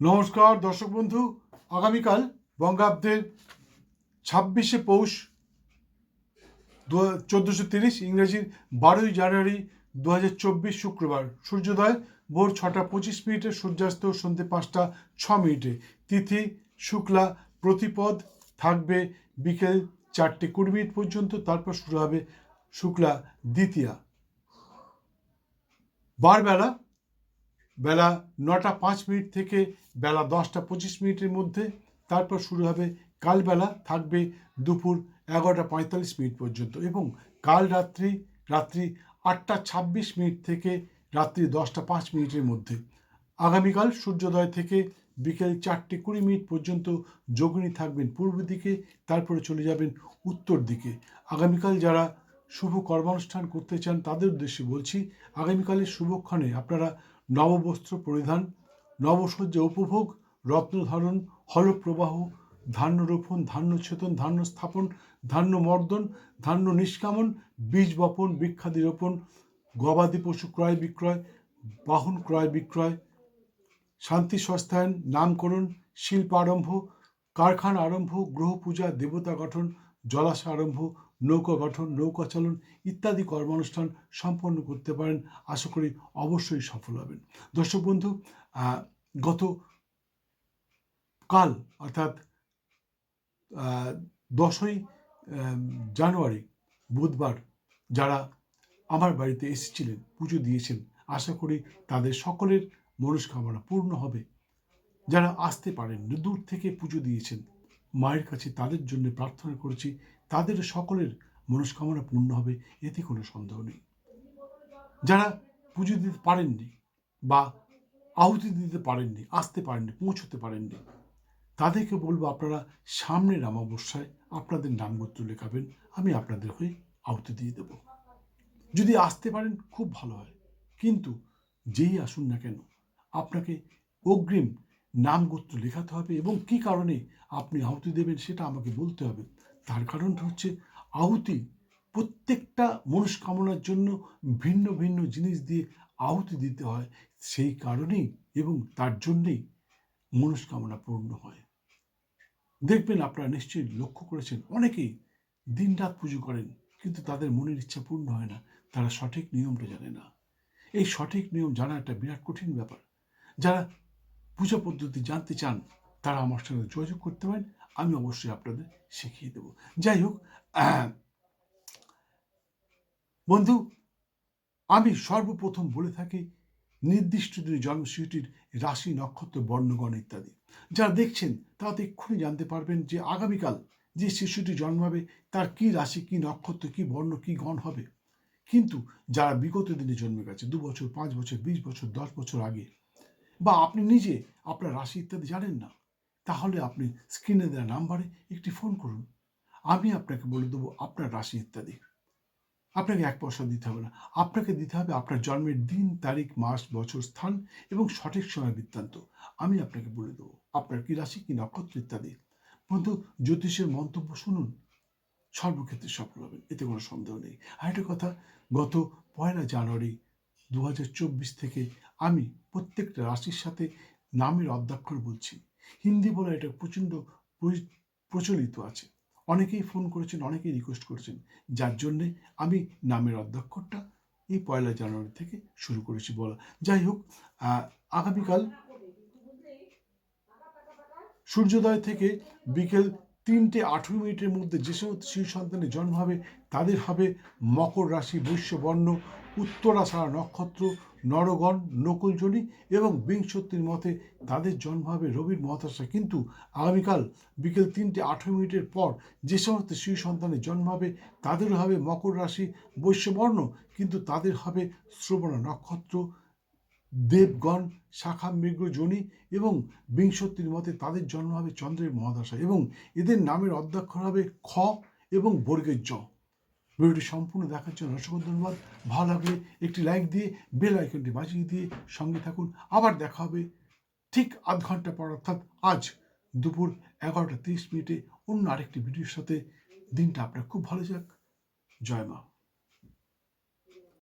নমস্কার, দর্শক বন্ধু। আগামীকাল বঙ্গাব্দের ছাব্বিশে পৌষ চোদ্দোশো তিরিশ ইংরেজির বারোই জানুয়ারি দু হাজার চব্বিশ শুক্রবার। সূর্যোদয় ভোর ছটা পঁচিশ মিনিটে, সূর্যাস্ত সন্ধ্যে পাঁচটা ছ মিনিটে। তিথি, শুক্লা, প্রতিপদ থাকবে বিকেল চারটে কুড়ি মিনিট পর্যন্ত, তারপর শুরু হবে শুক্লা দ্বিতীয়া। বারবেলা বেলা নটা পাঁচ মিনিট থেকে বেলা দশটা পঁচিশ মিনিটের মধ্যে। তারপর শুরু হবে, কালবেলা থাকবে দুপুর এগারোটা পঁয়তাল্লিশ মিনিট পর্যন্ত এবং কাল রাত্রি রাত্রি আটটা ছাব্বিশ মিনিট থেকে রাত্রি দশটা পাঁচ মিনিটের মধ্যে। আগামীকাল সূর্যোদয় থেকে বিকেল চারটে কুড়ি মিনিট পর্যন্ত যোগিনী থাকবেন পূর্ব দিকে, তারপরে চলে যাবেন উত্তর দিকে। আগামীকাল যারা শুভ কর্মানুষ্ঠান করতে চান তাদের উদ্দেশ্যে বলছি, আগামীকালের শুভক্ষণে আপনারা নববস্ত্র পরিধান, নবসজ্জা উপভোগ রত্নধারণ হলপ্রবাহ, ধান্য রোপণ, ধান্য ছেতন, ধান্য স্থাপন, ধান্য মর্দন, ধান্য নিষ্কামন, বীজ বপন, বৃক্ষাদি রোপণ, গবাদি পশু ক্রয় বিক্রয়, বাহন ক্রয় বিক্রয়, শান্তি সস্তায়ন নামকরণ, শিল্প আরম্ভ, কারখানা আরম্ভ গ্রহ পূজা দেবতা গঠন, জলাশয় আরম্ভ নৌকা গঠন, নৌকা চালন ইত্যাদি কর্মানুষ্ঠান সম্পন্ন করতে পারেন। আশা করি অবশ্যই সফল হবেন। দর্শক বন্ধু গত কাল, অর্থাৎ দশই জানুয়ারি, বুধবার, যারা আমার বাড়িতে এসেছিলেন, পুজো দিয়েছেন, আশা করি তাদের সকলের মনস্কামনা পূর্ণ হবে। যারা আসতে পারেন দূর থেকে পুজো দিয়েছেন, মায়ের কাছে তাদের জন্য প্রার্থনা করেছি তাদের সকলের মনস্কামনা পূর্ণ হবে, এতে কোনো সন্দেহ নেই। যারা পুজো দিতে পারেননি বা আহুতি দিতে পারেননি, আসতে পারেননি, পৌঁছতে পারেননি, তাদেরকে বলব আপনারা সামনের অমাবস্যায় আপনাদের নামগোত্র লেখাবেন, আমি আপনাদের হয়ে আহুতি দিয়ে দেব। যদি আসতে পারেন, খুব ভালো হয়। কিন্তু যেই আসুন না কেন, আপনাকে অগ্রিম নাম গোত্র লেখাতে হবে এবং কি কারণে আপনি আহুতি দেবেন সেটা আমাকে বলতে হবে। তার কারণটা হচ্ছে আহুতি প্রত্যেকটা মনস্কামনার জন্য ভিন্ন ভিন্ন জিনিস দিয়ে আহুতি দিতে হয়। সেই কারণেই এবং তার জন্যেই মনস্কামনা পূর্ণ হয়। দেখবেন আপনারা নিশ্চয়ই লক্ষ্য করেছেন, অনেকেই দিনরাত পুজো করেন কিন্তু তাদের মনের ইচ্ছা পূর্ণ হয় না, তারা সঠিক নিয়মটা জানে না। এই সঠিক নিয়ম জানা একটা বিরাট কঠিন ব্যাপার। যারা পূজা পদ্ধতি জানতে চান, তারা আমার সঙ্গে যোগাযোগ করতে পারেন। আমি অবশ্যই আপনাদের শিখিয়ে দেব। যাই হোক বন্ধু, আমি সর্বপ্রথম বলে থাকি, নির্দিষ্ট দিনে জন্মসূচিটির রাশি, নক্ষত্র, বর্ণগণ ইত্যাদি। যারা দেখছেন, তারা তো এক্ষুনি জানতে পারবেন যে আগামীকাল যে শিশুটি জন্মাবে তার কি রাশি, কি নক্ষত্র, কি বর্ণ, কি গণ হবে। কিন্তু যারা বিগত দিনে জন্মে গেছে, দু বছর, পাঁচ বছর, বিশ বছর, দশ বছর আগে, বা আপনি নিজে আপনার রাশি ইত্যাদি জানেন না তাহলে আপনি স্ক্রিনে দেওয়া নাম্বারে একটি ফোন করুন। আমি আপনাকে বলে দেবো আপনার রাশি ইত্যাদি। আপনাকে এক পয়সা দিতে হবে না। আপনাকে দিতে হবে আপনার জন্মের দিন, তারিখ, মাস, বছর, স্থান এবং সঠিক সময় বৃত্তান্ত। আমি আপনাকে বলে দেবো আপনার কি রাশি, কি নক্ষত্র ইত্যাদি। বন্ধু, জ্যোতিষের মন্তব্য শুনুন। সর্বক্ষেত্রে সফল হবেন, এতে কোনো সন্দেহ নেই। আর একটা কথা, গত পয়লা জানুয়ারি দু হাজার চব্বিশ থেকে আমি প্রত্যেকটা রাশির সাথে নামের অধ্যক্ষর বলছি। হিন্দি বলে এটা প্রচণ্ড প্রচলিত আছে। অনেকেই ফোন করেছেন, অনেকেই রিকোয়েস্ট করেছেন। যার জন্যে আমি নামের অধ্যক্ষটা এই পয়লা জানুয়ারি থেকে শুরু করেছি বলা। যাই হোক আগামীকাল সূর্যোদয় থেকে বিকেল তিনটে আঠেরো মিনিটের মধ্যে যে সমস্ত শিশু সন্তানের জন্ম হবে, তাদের হবে মকর রাশি বৈশ্যবর্ণ উত্তরাষাঢ়া নক্ষত্র, নরগণ নকুলজনী এবং বিংশতির মতে তাদের জন্ম হবে রবির মহাদশা কিন্তু আগামীকাল বিকেল তিনটে আঠেরো মিনিটের পর যে সমস্ত শিশু সন্তানের জন্ম হবে তাদেরও হবে মকর রাশি বৈশ্যবর্ণ কিন্তু তাদের হবে শ্রবণা নক্ষত্র। দেবগণ, শাখা, মৃগ এবং বিংশতির মতে তাদের জন্ম হবে চন্দ্রের মহাদশা এবং এদের নামের অধ্যক্ষর হবে খ এবং বর্গের জ। ভিডিওটি সম্পূর্ণ দেখার জন্য অসংখ্য ধন্যবাদ। ভালো লাগলে একটি লাইক দিয়ে বেল আইকনটি বাজিয়ে দিয়ে সঙ্গে থাকুন। আবার দেখা হবে ঠিক আধ ঘণ্টা পর, অর্থাৎ আজ দুপুর এগারোটা তিরিশ মিনিটে অন্য আরেকটি ভিডিওর সাথে। দিনটা আপনার খুব ভালো যাক। জয় মা।